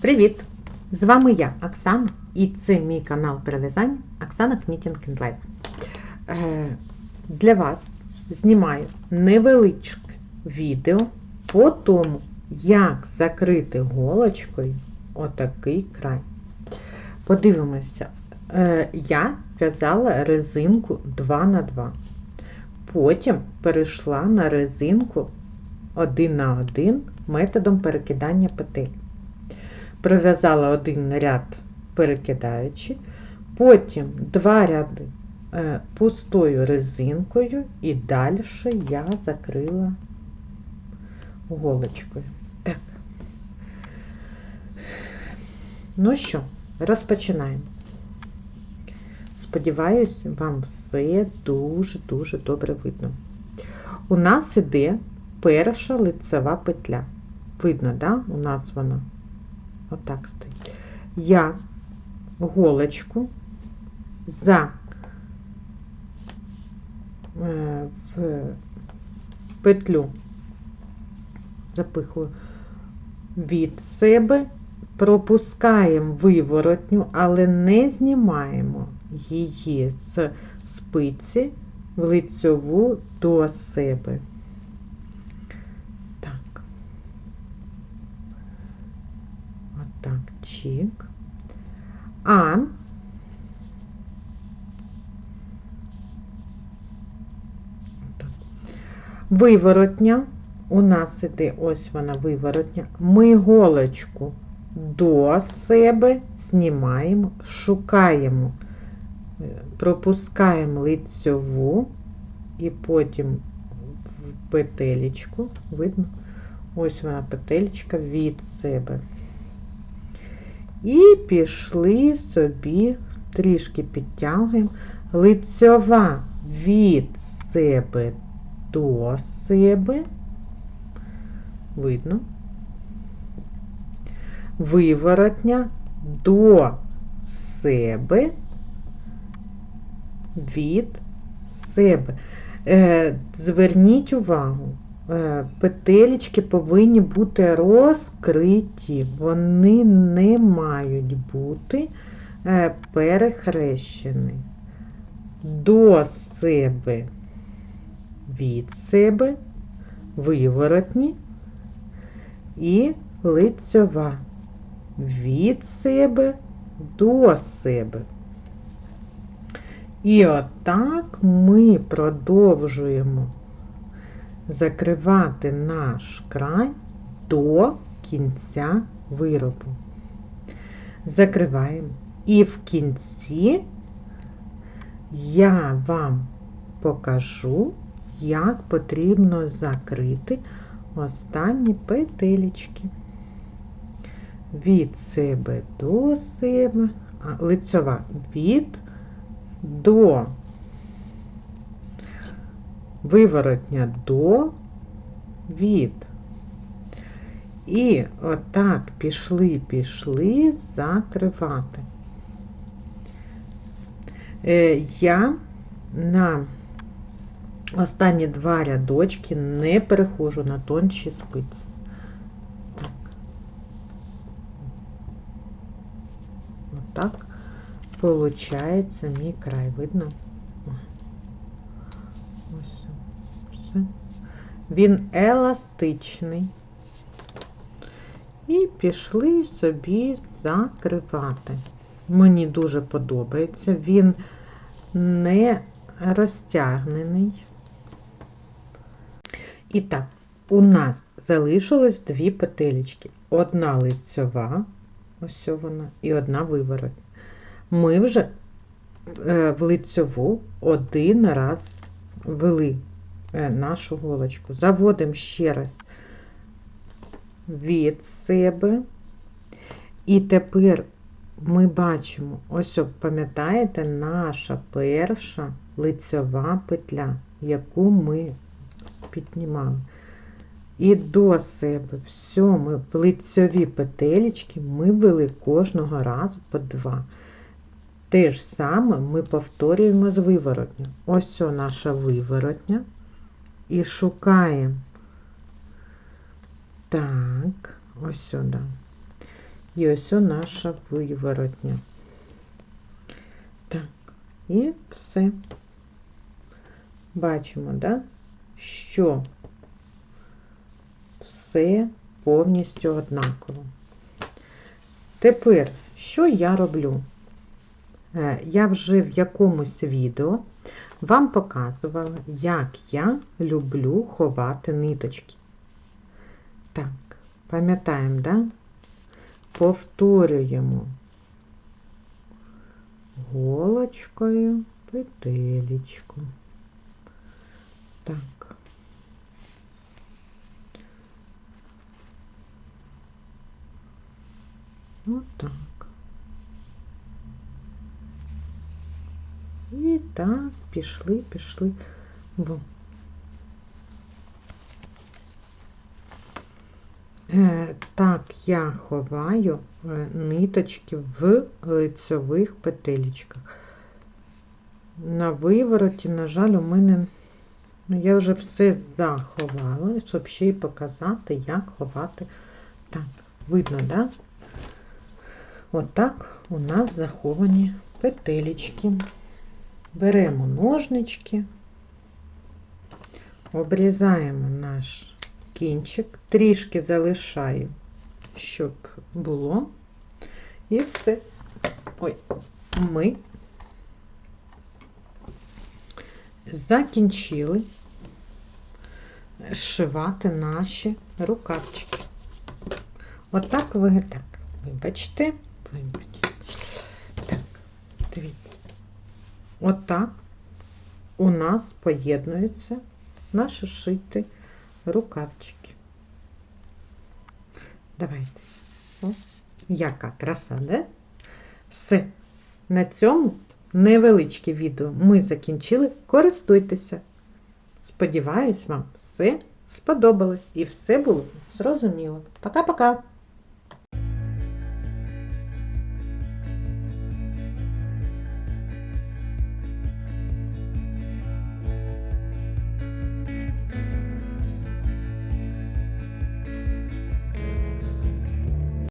Привіт! З вами я, Оксана, і це мій канал перев'язань Оксана Knitting and Life. Для вас знімаю невеличке відео по тому, як закрити голочкою отакий край. Подивимося, Е, я в'язала резинку 2х2. Потім перейшла на резинку 1 на 1 методом перекидання петель. Пров'язала один ряд перекидаючи, потім два ряди е, пустою резинкою і далі я закрила голочкою. Так. Ну що, розпочинаємо. Сподіваюсь, вам все дуже-дуже добре видно. У нас іде перша лицева петля. Видно, да? У нас вона отак стоїть. Я голочку за е, в петлю запихую від себе, пропускаємо виворотню, але не знімаємо її з спиці в лицьову до себе. Отак, чик. А виворотня. У нас іде ось вона виворотня. Ми голочку до себе знімаємо, шукаємо, е, пропускаємо лицьову і потім в петелечку, видно, ось вона петелечка від себе. І пішли собі, трішки підтягуємо, лицьова від себе до себе, видно, виворотня до себе від себе. Е, Зверніть увагу, петелечки повинні бути розкриті, вони не мають бути е, перехрещені. До себе від себе, виворотні і лицьова. Від себе до себе. І отак ми продовжуємо закривати наш край до кінця виробу. Закриваємо. І в кінці я вам покажу, як потрібно закрити останні петелечки. Від себе до себе, а лицьова від до виворотня до від. І отак пішли, пішли закривати. Е, Я на останні два рядочки не перехожу на тонші спиці. Так. Отак получається мій край, видно? Ось все. Він еластичний. І пішли собі закривати. Мені дуже подобається, він не розтягнений. І так, у нас залишилось дві петелечки. Одна лицьова, ось вона, і одна виворотня. Ми вже е, в лицьову один раз ввели е, нашу голочку. Заводимо ще раз від себе. І тепер ми бачимо, ось, пам'ятаєте, наша перша лицьова петля, яку ми піднімали. І до себе все, ми лицьові петелечки ми вели кожного разу по два. Те ж саме ми повторюємо з виворотня. Ось наша виворотня. І шукаємо. Так, ось сюди. І ось наша виворотня. Так, і все. Бачимо, да? що все повністю однаково. Тепер, що я роблю? Е, Я вже в якомусь відео вам показувала, як я люблю ховати ниточки. Так, пам'ятаємо, да? Повторюємо голочкою петелечку. Так. Отак. І так, пішли, пішли. Во. Е, так я ховаю е, ниточки в лицьових петелечках. На вивороті, на жаль, у мене ну, я вже все заховала, щоб ще й показати, як ховати. Так, видно, да? Отак у нас заховані петелечки. Беремо ножнички, обрізаємо наш кінчик, трішки залишаю, щоб було. І все. Ой, ми закінчили зшивати наші рукавчики. Отак ви так. Вибачте, вибачте. Так, дивіться. Отак у нас поєднуються наші шити рукавчики. Давайте. О, яка краса, да? Все. На цьому невеличке відео ми закінчили. Користуйтеся. Сподіваюсь, вам все сподобалось і все було зрозуміло. Пока-пока!